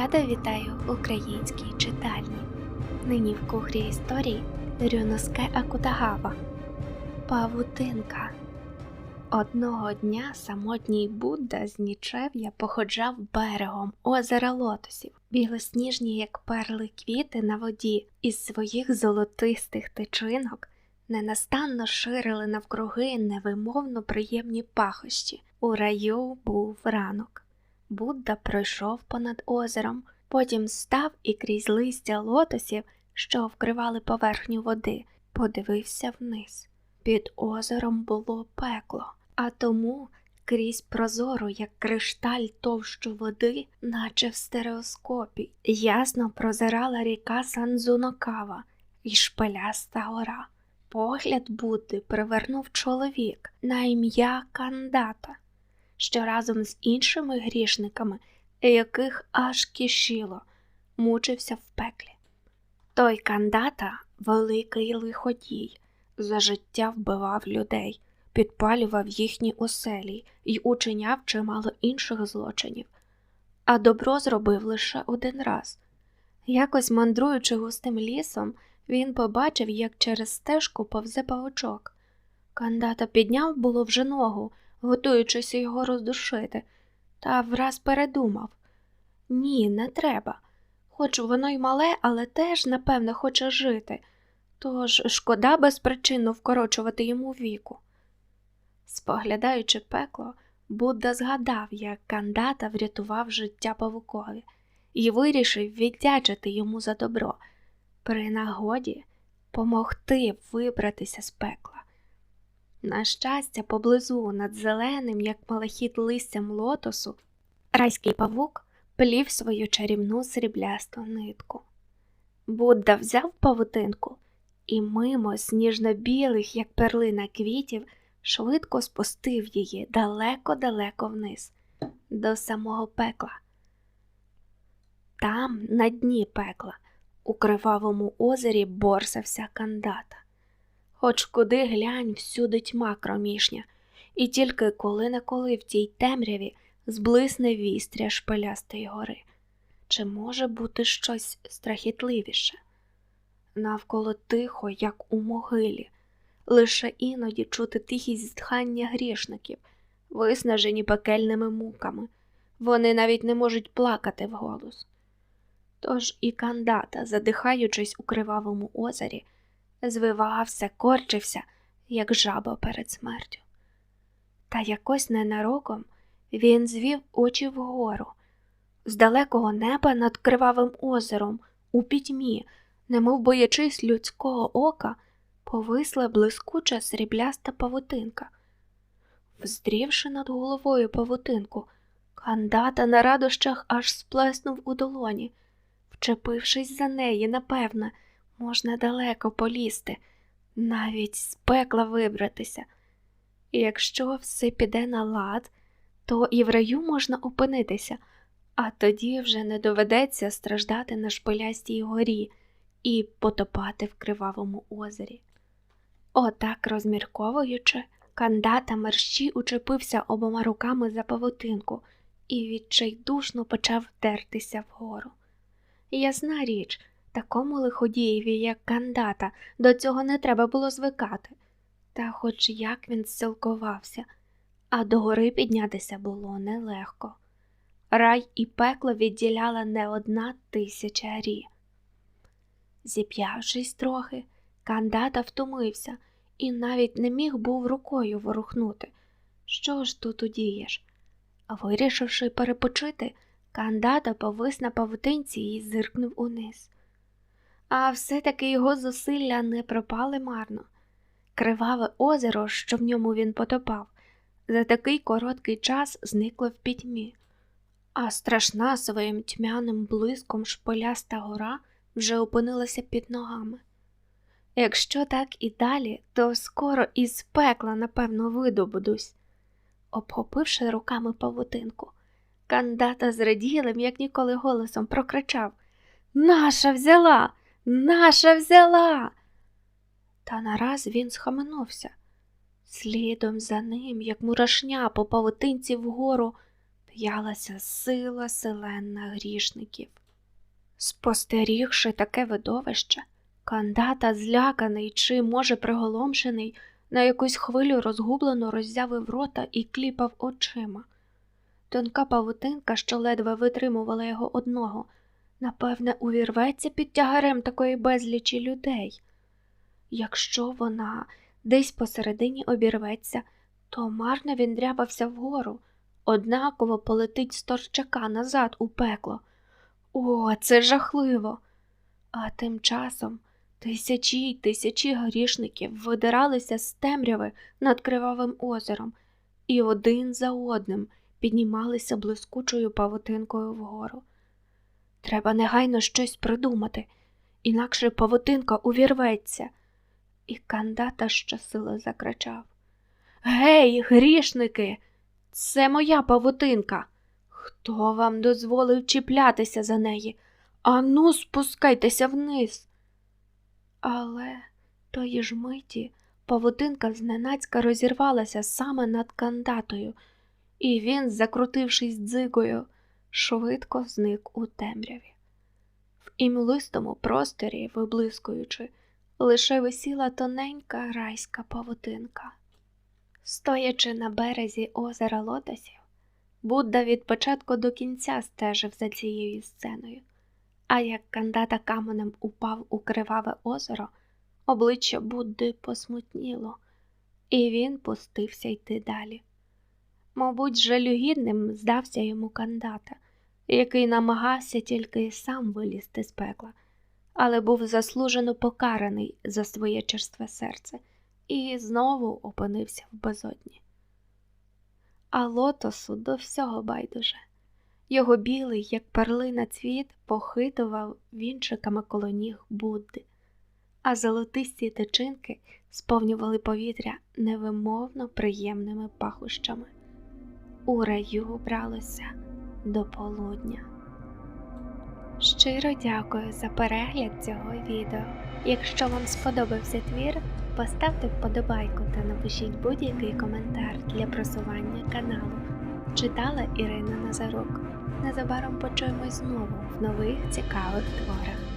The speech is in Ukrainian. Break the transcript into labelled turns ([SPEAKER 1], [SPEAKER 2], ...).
[SPEAKER 1] Рада вітаю українській читальні. Нині в кухрі історії Рюноске Акутагава. Павутинка. Одного дня самотній Будда з нічев'я походжав берегом озера лотосів, білосніжні, як перли квіти на воді, із своїх золотистих тичинок ненастанно ширили навкруги невимовно приємні пахощі. У раю був ранок. Будда пройшов понад озером, потім став і крізь листя лотосів, що вкривали поверхню води, подивився вниз. Під озером було пекло, а тому крізь прозору, як кришталь товщу води, наче в стереоскопі, ясно прозирала ріка Санзунокава і шпиляста гора. Погляд Будди привернув чоловік на ім'я Кандата що разом з іншими грішниками, яких аж кишіло, мучився в пеклі. Той кандата великий лиходій, за життя вбивав людей, підпалював їхні оселі і учиняв чимало інших злочинів, а добро зробив лише один раз. Якось мандруючи густим лісом, він побачив, як через стежку повзе павучок. Кандата підняв було вже ногу, готуючись його роздушити, та враз передумав ні, не треба. Хоч воно й мале, але теж, напевне, хоче жити, тож шкода безпричинно вкорочувати йому віку. Споглядаючи пекло, Будда згадав, як кандата врятував життя павукові і вирішив віддячити йому за добро, при нагоді помогти вибратися з пекла. На щастя, поблизу над зеленим, як малахіт листям лотосу, райський павук плів свою чарівну сріблясту нитку. Будда взяв павутинку і мимо сніжно-білих, як перлина квітів, швидко спустив її далеко-далеко вниз, до самого пекла. Там, на дні пекла, у кривавому озері борсався кандата. Хоч куди глянь, всюди тьма кромішня, і тільки коли не коли в тій темряві зблисне вістря шпилястої гори. Чи може бути щось страхітливіше? Навколо тихо, як у могилі, лише іноді чути тихі зітхання грішників, виснажені пекельними муками, вони навіть не можуть плакати вголос. Тож і кандата, задихаючись у кривавому озері, звивався, корчився, як жаба перед смертю. Та якось ненароком він звів очі вгору, з далекого неба над кривавим озером, у пітьмі, немов боячись людського ока, повисла блискуча срібляста павутинка. Вздрівши над головою павутинку, кандата на радощах аж сплеснув у долоні, вчепившись за неї, напевне, можна далеко полізти, навіть з пекла вибратися. І якщо все піде на лад, то і в раю можна опинитися, а тоді вже не доведеться страждати на шпилястій горі і потопати в кривавому озері. Отак, розмірковуючи, кандата мерщі учепився обома руками за павутинку і відчайдушно почав тертися вгору. Ясна річ, Такому лиходієві, як кандата, до цього не треба було звикати. Та хоч як він зцілкувався, а до гори піднятися було нелегко. Рай і пекло відділяла не одна тисяча рі. Зіп'явшись трохи, кандата втомився і навіть не міг був рукою ворухнути. Що ж тут удієш? Вирішивши перепочити, кандата повис на павутинці і зиркнув униз а все-таки його зусилля не пропали марно. Криваве озеро, що в ньому він потопав, за такий короткий час зникло в пітьмі, а страшна своїм тьмяним блиском шполяста гора вже опинилася під ногами. Якщо так і далі, то скоро із пекла, напевно, видобудусь. Обхопивши руками павутинку, кандата з раділим, як ніколи голосом, прокричав Наша взяла! Наша взяла. Та нараз він схаменувся. Слідом за ним, як мурашня по павутинці вгору, в'ялася сила селена грішників. Спостерігши таке видовище, кандата, зляканий чи, може, приголомшений, на якусь хвилю розгублено роззявив рота і кліпав очима. Тонка павутинка, що ледве витримувала його одного, напевне, увірветься під тягарем такої безлічі людей. Якщо вона десь посередині обірветься, то марно він дрябався вгору, однаково полетить з торчака назад у пекло. О, це жахливо. А тим часом тисячі й тисячі грішників видиралися з темряви над кривавим озером і один за одним піднімалися блискучою павутинкою вгору. Треба негайно щось придумати, інакше павутинка увірветься. І кандата щосили закричав Гей, грішники, це моя павутинка. Хто вам дозволив чіплятися за неї? Ану, спускайтеся вниз. Але тої ж миті павутинка зненацька розірвалася саме над кандатою, і він, закрутившись дзигою, швидко зник у темряві. В імлистому просторі, виблискуючи, лише висіла тоненька райська павутинка. Стоячи на березі озера лотосів, Будда від початку до кінця стежив за цією сценою, а як кандата каменем упав у криваве озеро, обличчя Будди посмутніло, і він пустився йти далі. Мабуть, жалюгідним здався йому кандата, який намагався тільки сам вилізти з пекла, але був заслужено покараний за своє черстве серце і знову опинився в безодні. А лотосу до всього байдуже. Його білий, як перлина цвіт, похитував вінчиками коло ніг Будди, а золотисті тичинки сповнювали повітря невимовно приємними пахощами. У раю бралося до полудня. Щиро дякую за перегляд цього відео. Якщо вам сподобався твір, поставте вподобайку та напишіть будь-який коментар для просування каналу. Читала Ірина Назарук. Незабаром почуємось знову в нових цікавих творах.